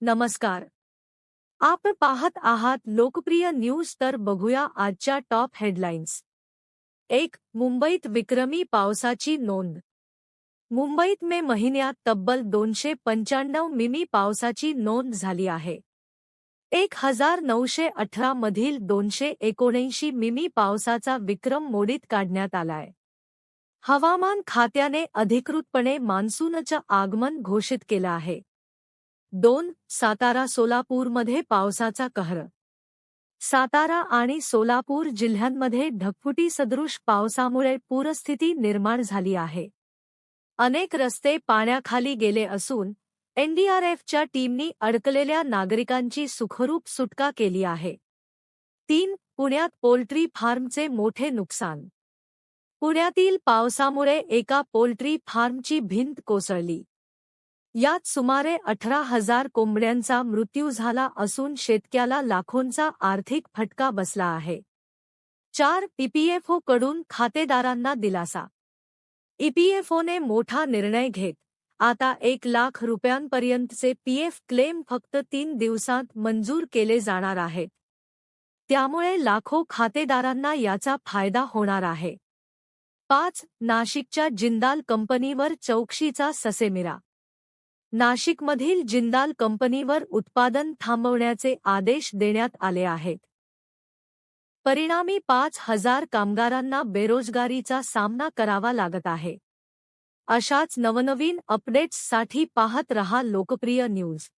नमस्कार. आपण पाहत आहात लोकप्रिय न्यूज तर बघूया आजच्या टॉप हेडलाईन्स एक मुंबईत विक्रमी पावसाची नोंद. मुंबईत मे महिन्यात तब्बल दोनशे पंच्याण्णव मिमी पावसाची नोंद झाली आहे. एक हजार नऊशे अठरा मधील दोनशे एकोणऐंशी मिमी पावसाचा विक्रम मोडीत काढण्यात आलाय. हवामान खात्याने अधिकृतपणे मान्सूनचं आगमन घोषित केलं आहे. दोन सातारा सोलापूरमध्ये पावसाचा कहर. सातारा आणि सोलापूर जिल्ह्यांमध्ये ढगफुटी सदृश पावसामुळे पूरस्थिती निर्माण झाली आहे. अनेक रस्ते पाण्याखाली गेले असून एनडीआरएफच्या टीमनी अडकलेल्या नागरिकांची सुखरूप सुटका केली आहे. तीन पुण्यात पोल्ट्री फार्मचे मोठे नुकसान. पुण्यातील पावसामुळे एका पोल्ट्री फार्मची भिंत कोसळली. यात सुमारे अठरा हजार कोंबड्यांचा मृत्यू झाला असून शेतक्याला लाखोंचा आर्थिक फटका बसला आहे. चारकडून खातेदारांना दिलासा. ईपीएफओने मोठा निर्णय घेत आता एक लाख रुपयांपर्यंतचे पीएफ क्लेम फक्त तीन दिवसांत मंजूर केले जाणार आहेत. त्यामुळे लाखो खातेदारांना याचा फायदा होणार आहे. पाच नाशिकच्या जिंदाल कंपनीवर चौकशीचा ससेमिरा. नाशिकमधील जिंदाल कंपनीवर उत्पादन थांबवण्याचे आदेश देण्यात आले आहेत. परिणामी पाच हजार कामगारांना बेरोजगारीचा सामना करावा लागत आहे. अशाच नवनवीन अपडेट्ससाठी पाहत रहा लोकप्रिय न्यूज.